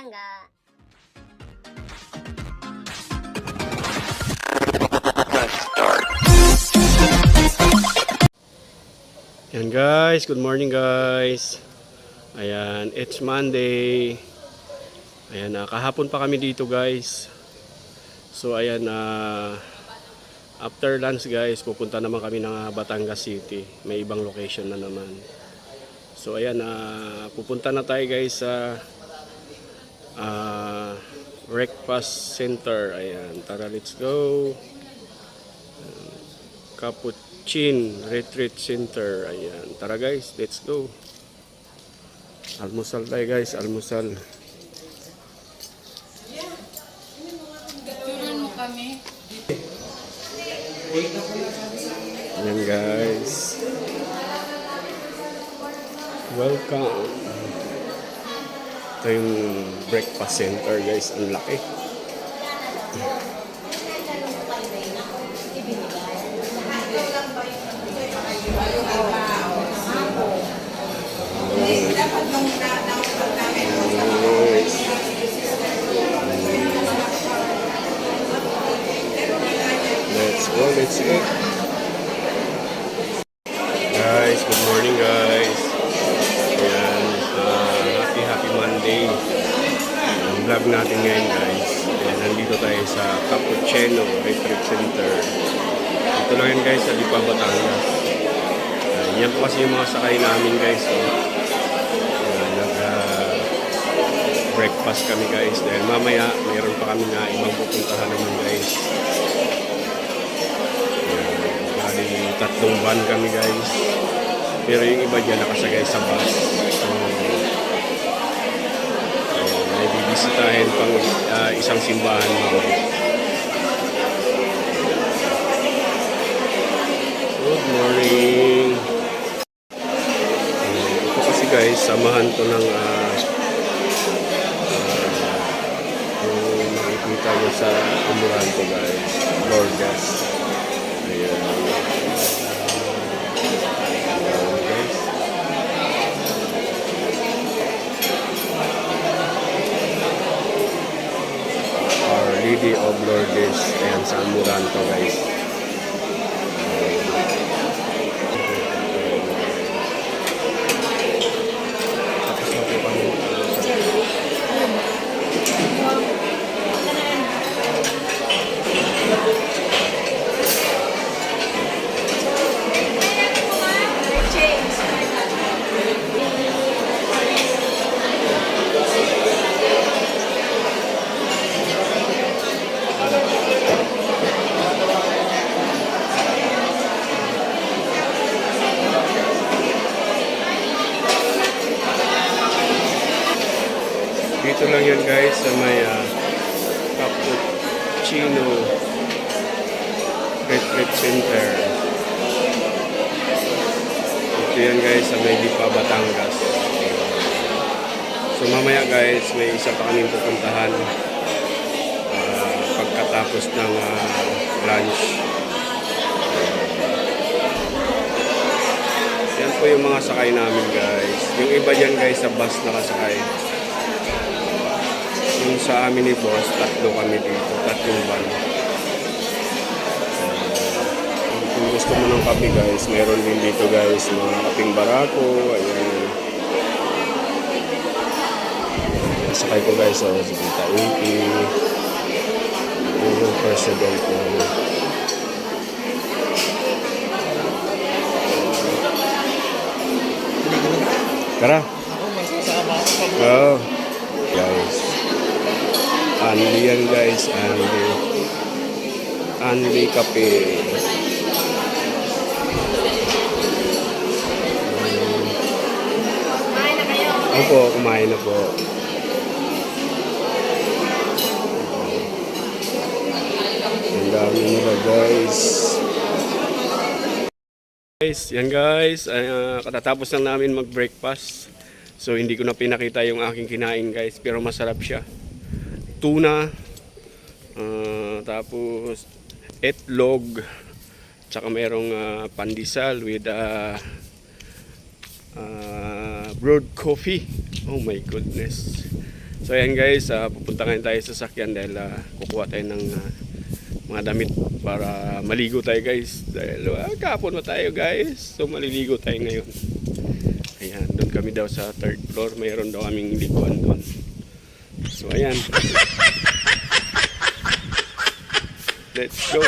palangga. Yan guys, good morning guys. Ayan, it's Monday. Ayan, ah, kahapon pa kami dito guys. So ayan, ah, after lunch guys, pupunta naman kami ng ah, Batangas City. May ibang location na naman. So ayan, ah, pupunta na tayo guys sa ah, breakfast center. Ayan, tara let's go. Capuchin Retreat Center. Ayan. Tara guys, let's go. Almusal tayo guys, almusal. Ayan guys. Welcome. Ito yung breakfast center guys. Ang laki. Let's go, let's go. Vlog natin ngayon guys. Ayan, nandito tayo sa Cappuccino Retreat Center. Ito lang yan guys sa Lipa, Batangas. Ayan, yan po kasi yung mga sakay namin guys. So, ayan, nag, ah, breakfast kami guys. Dahil mamaya mayroon pa kami na ibang pupuntahan naman guys. Bali, tatlong van kami guys. Pero yung iba dyan nakasagay sa bus. So, may bibisitahin pang ah, isang simbahan mamaya. Good morning! Ito kasi guys, samahan to ng ah, yung makikita nyo sa Amuranto guys. Lordas. Ayan. Ayan, Lourdes. Ayan, sa Amuranto, guys. Tapos na po kami. Dito lang yan guys sa may uh, Cappuccino Retreat Center. Ito yan guys sa may Lipa, Batangas. So mamaya guys, may isa pa kaming pupuntahan ah, pagkatapos ng ah, lunch. Yan po yung mga sakay namin guys. Yung iba dyan guys sa bus nakasakay. Sa amin ni boss, tatlo kami dito, tatlong van. Uh, kung gusto mo ng kape guys, meron din dito guys, mga kaping barako, ayan. Sakay ko guys, oh, si Tita Inky. Yung president ko. Tara. Oh, guys. Anli yan guys, Anli. Anli kape. Kumain na kayo. Opo, kumain na po. Ang dami nila guys. Guys, yan guys. Uh, katatapos lang namin mag-breakfast. So hindi ko na pinakita yung aking kinain guys. Pero masarap siya. Tuna. ah, tapos etlog. Tsaka merong ah, pandesal with uh, uh, brewed coffee. Oh my goodness. So ayan guys, ah, pupunta ngayon tayo sa sakyan dahil ah, kukuha tayo ng ah, mga damit para maligo tayo guys. Dahil ah, kahapon na tayo guys. So maliligo tayo ngayon. Ayan, doon kami daw sa third floor. Mayroon daw kaming liguan doon. So ayan. Let's go.